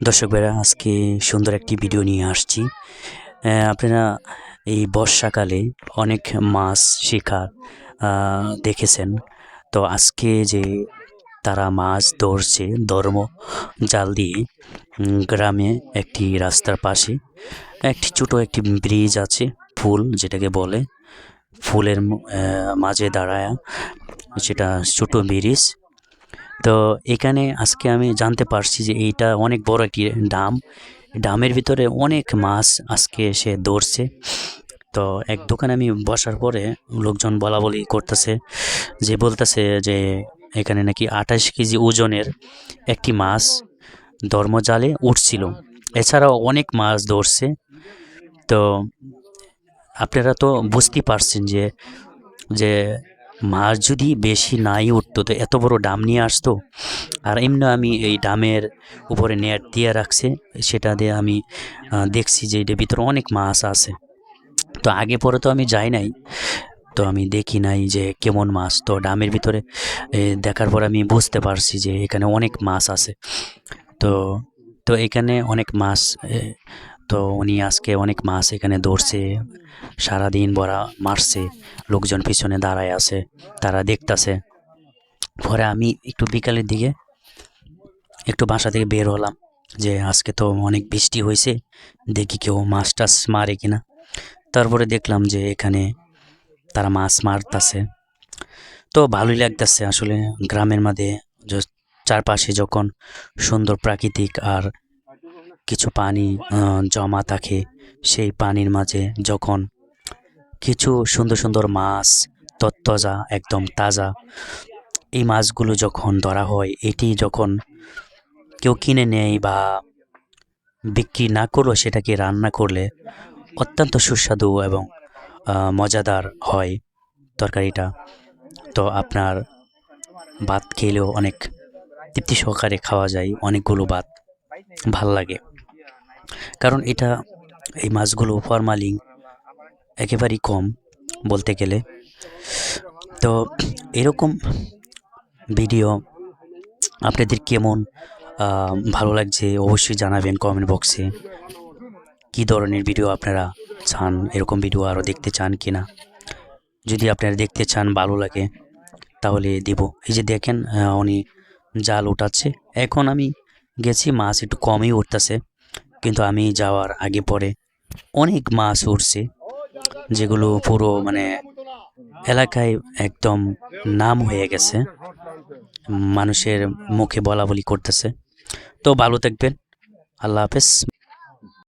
দর্শক ভাইরা, আজকে সুন্দর একটি ভিডিও নিয়ে আসছি। আপনারা এই বর্ষাকালে অনেক মাছ, শিকার দেখেছেন। তো আজকে যে তারা মাছ ধরছে, ধর্ম জাল দিয়ে গ্রামে একটি রাস্তার পাশে একটি ছোট একটি ব্রিজ আছে, ফুল যেটাকে বলে, ফুলের মাঝে দাঁড়ায়, সেটা ছোট ব্রিজ। তো এখানে আজকে আমি জানতে পারছি যে এইটা অনেক বড় একটি ডাম। ডামের ভিতরে অনেক মাছ আজকে এসে ধরছে। তো এক দোকানে আমি বসার পরে লোকজন বলা বলি করতেছে, যে বলতেছে যে এখানে নাকি আঠাশ কেজি ওজনের একটি মাছ ধর্মজালে উঠছিল। এছাড়াও অনেক মাছ ধরছে। তো আপনারা তো বুঝতেই পারছেন যে যে মাছ যদি বেশি নাই উঠতো, তো এত বড় ডাম নিয়ে আসতো। আর এমনি আমি এই ডামের উপরে নেট দিয়ে রাখছে, সেটা দিয়ে আমি দেখছি যে এটার ভিতরে অনেক মাছ আছে। তো আগে পরে তো আমি যাই নাই। তো আমি দেখি নাই যে কেমন মাছ। তো ডামের ভিতরে দেখার পর আমি বুঝতে পারছি যে এখানে অনেক মাছ আছে। তো তো এখানে অনেক মাছ তো উনি আজকে অনেক মাছ এখানে ধরছে। সারাদিন ভরা মারছে, লোকজন পিছনে দাঁড়ায় আছে, তারা দেখতাছে। পরে আমি একটু বিকালের দিকে একটু বাসা থেকে বের হলাম যে আজকে তো অনেক বৃষ্টি হয়েছে, দেখি কেউ মাছ টাছ মারে কিনা। তারপরে দেখলাম যে এখানে তারা মাছ মারতাছে। তো ভালোই লাগতেছে আসলে গ্রামের just চারপাশে যখন সুন্দর প্রাকৃতিক আর কিছু পানি জমা থাকে। সেই পানির মাঝে যখন কিছু সুন্দর সুন্দর মাছ তত্তাজা একদম তাজা, এই মাছগুলো যখন ধরা হয়, এটি যখন কেউ কিনে নেয় বা বিক্রি না করলেও সেটাকে রান্না করলে অত্যন্ত সুস্বাদু এবং মজাদার হয় তরকারিটা। তো আপনার ভাত খেলেও অনেক তৃপ্তি সহকারে খাওয়া যায়, অনেকগুলো ভাত ভালো লাগে। কারণ এটা এই মাছগুলো ফরমালিন, একেবারেই কম বলতে গেলে। তো এরকম ভিডিও আপনাদের কেমন ভালো লাগছে অবশ্যই জানাবেন কমেন্ট বক্সে কী ধরনের ভিডিও আপনারা চান, এরকম ভিডিও আরও দেখতে চান কি না যদি আপনারা দেখতে চান ভালো লাগে, তাহলে দিব। এই যে দেখেন উনি জাল উঠাচ্ছে। এখন আমি গেছি, মাছ একটু কমই উঠতেছে। কিন্তু আমি যাওয়ার আগে পরে অনেক মাছ উঠছে যেগুলো পুরো মানে এলাকায় একদম নাম হয়ে গেছে। মানুষের মুখে বলা বলি করতেছে। তো ভালো থাকবেন। আল্লাহ হাফেজ।